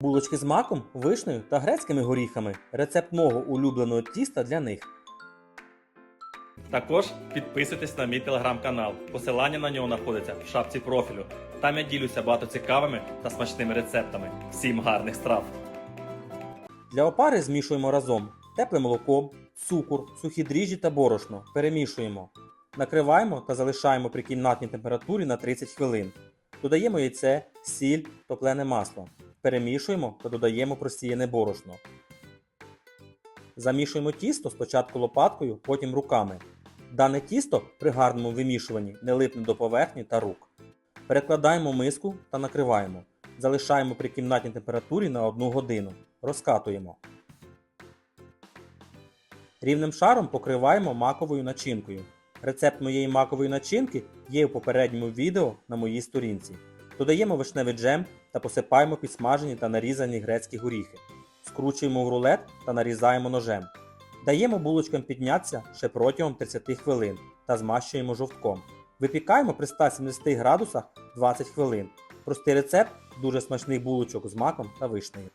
Булочки з маком, вишнею та грецькими горіхами. Рецепт мого улюбленого тіста для них. Також підписуйтесь на мій телеграм-канал. Посилання на нього знаходиться в шапці профілю. Там я ділюся багато цікавими та смачними рецептами. Всім гарних страв! Для опари змішуємо разом тепле молоко, цукор, сухі дріжджі та борошно. Перемішуємо. Накриваємо та залишаємо при кімнатній температурі на 30 хвилин. Додаємо яйце, сіль, топлене масло. Перемішуємо та додаємо просіяне борошно. Замішуємо тісто спочатку лопаткою, потім руками. Дане тісто при гарному вимішуванні не липне до поверхні та рук. Перекладаємо миску та накриваємо. Залишаємо при кімнатній температурі на 1 годину. Розкатуємо. Рівним шаром покриваємо маковою начинкою. Рецепт моєї макової начинки є у попередньому відео на моїй сторінці. Додаємо вишневий джем та посипаємо підсмажені та нарізані грецькі горіхи. Скручуємо в рулет та нарізаємо ножем. Даємо булочкам піднятися ще протягом 30 хвилин та змащуємо жовтком. Випікаємо при 170 градусах 20 хвилин. Простий рецепт дуже смачних булочок з маком та вишнею.